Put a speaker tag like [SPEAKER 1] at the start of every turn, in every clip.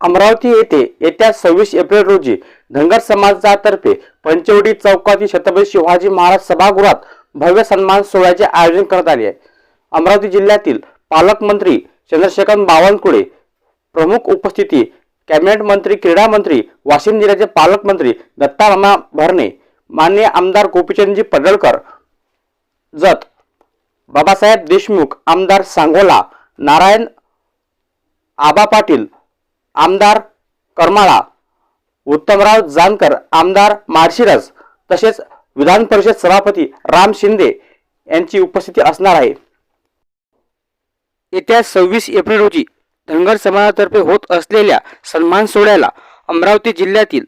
[SPEAKER 1] अमरावती येथे येत्या सव्वीस एप्रिल रोजी धनगर समाजातर्फे पंचवटी चौकातील छत्रपती शिवाजी महाराज सभागृहात भव्य सन्मान सोहळ्याचे आयोजन करण्यात आले आहे. अमरावती जिल्ह्यातील पालकमंत्री चंद्रशेखर बावनकुळे प्रमुख उपस्थिती कॅबिनेट मंत्री क्रीडा मंत्री वाशिम जिल्ह्याचे पालकमंत्री दत्ताबामा भरणे मान्य आमदार गोपीचंदजी पडळकर जत बाबासाहेब देशमुख आमदार सांगोला नारायण आबा पाटील आमदार करमाळा उत्तमराव जानकर आमदार माळशिरस तसेच विधान परिषद सभापती राम शिंदे यांची उपस्थिती असणार आहे. येत्या सव्वीस एप्रिल रोजी धनगर समाजातर्फे होत असलेल्या सन्मान सोहळ्याला अमरावती जिल्ह्यातील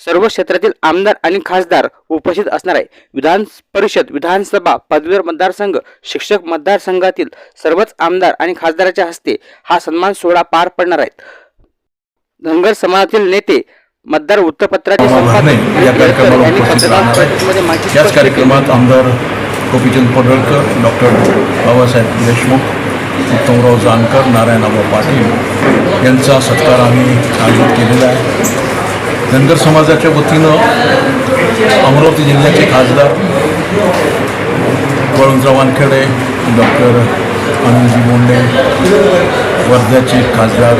[SPEAKER 1] सर्व क्षेत्रातील आमदार आणि खासदार उपस्थित असणार आहे. विधान परिषद विधानसभा पदवीधर मतदारसंघ शिक्षक मतदारसंघातील सर्वच आमदार आणि खासदाराच्या हस्ते हा सन्मान सोहळा पार पडणार आहेत धनगर समाजातील नेते मतदार वृत्तपत्राचे संपादक
[SPEAKER 2] याच कार्यक्रमात आमदार गोपीचंद पडळकर डॉक्टर बाबासाहेब देशमुख उत्तमराव जानकर नारायणराव पाटील यांचा सत्कार आम्ही आयोजित केलेला आहे. धनगर समाजाच्या वतीनं अमरावती जिल्ह्याचे खासदार वळवंतराव वानखेडे डॉक्टर अनिलजी बोंडे वर्ध्याचे खासदार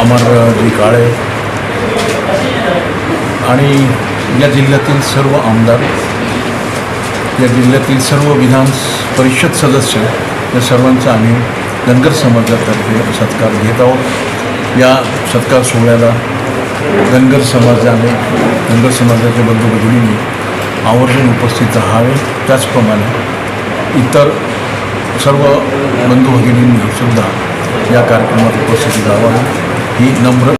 [SPEAKER 2] अमरजी काळे आणि या जिल्ह्यातील सर्व आमदार या जिल्ह्यातील सर्व विधान परिषद सदस्य या सर्वांचा आम्ही धनगर समाजातर्फे सत्कार घेत आहोत. या सत्कार सोहळ्याला धनगर समाजाने धनगर समाजाच्या बंधू भगिनींनी आवर्जून उपस्थित राहावे. त्याचप्रमाणे इतर सर्व बंधू भगिनींनी सुद्धा या कार्यक्रमात उपस्थिती राहावी ही नम्र